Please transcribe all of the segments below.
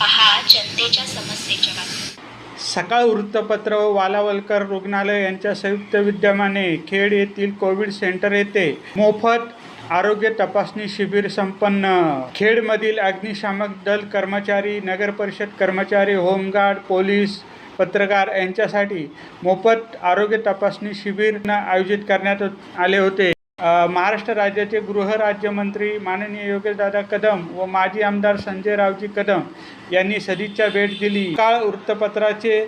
पहा जनतेच्या समस्येच्या बातम्या सकाळ वृत्तपत्र व वालावलकर रुग्णालय यांच्या संयुक्त विद्यमाने खेड येथील कोविड सेंटर येथे मोफत आरोग्य तपासणी शिबिर संपन्न. खेडमधील अग्निशामक दल कर्मचारी नगरपरिषद कर्मचारी होमगार्ड पोलीस पत्रकार यांच्यासाठी मोफत आरोग्य तपासणी शिबिर आयोजित करण्यात आले होते. महाराष्ट्र राज्याचे गृहराज्यमंत्री माननीय योगेशदादा कदम व माजी आमदार संजय रावजी कदम यांनी सदिच्छा भेट दिली. काळ वृत्तपत्राचे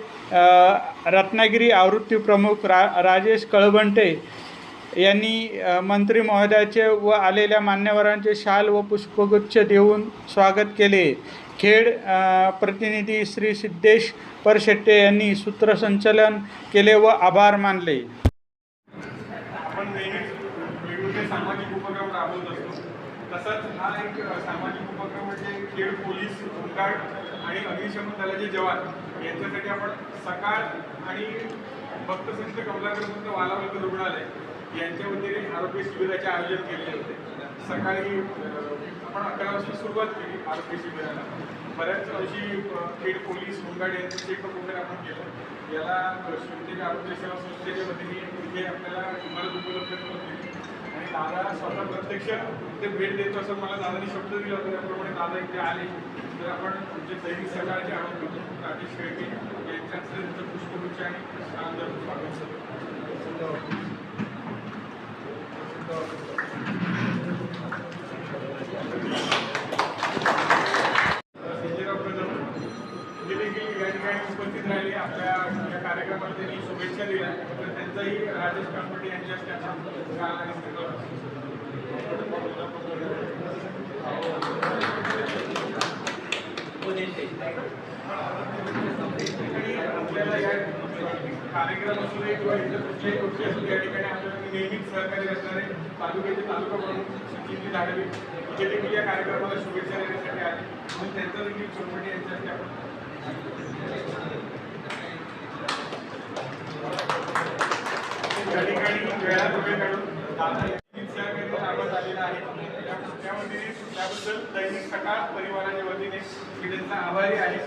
रत्नागिरी आवृत्ती प्रमुख रा राजेश कळवंटे यांनी मंत्री महोदयाचे व आलेल्या मान्यवरांचे शाल व पुष्पगुच्छ देऊन स्वागत केले. खेड प्रतिनिधी श्री सिद्धेश परशेट्टे यांनी सूत्रसंचलन केले व आभार मानले. आपण सामाजिक उपक्रम राबवत असतो. तसंच हा एक सामाजिक उपक्रम म्हणजे खेळ पोलीस होमगार्ड आणि अग्निशमन दलाचे जवान. यांच्यासाठी आपण सकाळ आणि भक्तसंत कमलाकर वालावलकर रुग्णालय यांच्या वतीने आरोग्य शिबिराचे आयोजन केले होते. सकाळी आपण अकरा वाजता सुरुवात केली आरोग्य शिबिराला बऱ्याच अशी अं, खेड पोलीस होमगार्ड यांचं चेकअप वगैरे आपण केलं याला शिवतेज आरोग्य सेवा संस्थेच्या वतीने इथे आपल्याला इमारत उपलब्ध करून दिली. आणि दादा स्वतः प्रत्यक्ष ते भेट देतो असं मला दादानी शब्द दिला होता त्याप्रमाणे दादा इथे आले. तर आपण जे दैनिक सकाळचे आरोग्य राजेश शेळके यांच्या त्यांचं पुष्पगुच्छ आणि शानदार स्वागत करतो. संजयराव कदम हे देखील या ठिकाणी उपस्थित राहिले. आपल्या या कार्यक्रमाला त्यांनी शुभेच्छा दिल्या. तर त्यांचाही राजेश कानपटे यांच्या आपल्याला या कार्यक्रम असू दे किंवा इतर कुठल्याही गोष्टी असू या ठिकाणी आपल्याला नेहमीच सहकार्य असणारे तालुक्याचे तालुका प्रमुख सचिनजी धाडवी जे देखील या कार्यक्रमाला शुभेच्छा देण्यासाठी आले. म्हणून त्यांचा देखील चौकटी यांच्यासाठी आपण आहे त्यामध्ये त्याबद्दल दैनिक सकाळ परिवाराच्या वतीने मी त्यांचा आभारी आहे?